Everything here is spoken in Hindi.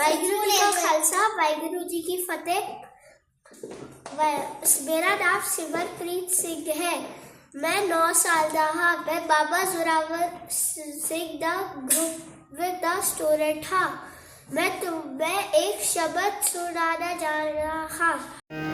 वाहिगुरु जी का खालसा वाहिगुरु जी की फतेह। मेरा नाम सिमरप्रीत सिंह है। मैं नौ साल का हाँ मैं बाबा जोरावर सिंह ਦਾ ग्रुप with the स्टूडेंट हाँ। मैं तुम मैं एक शब्द सुनाना जा रहा हाँ।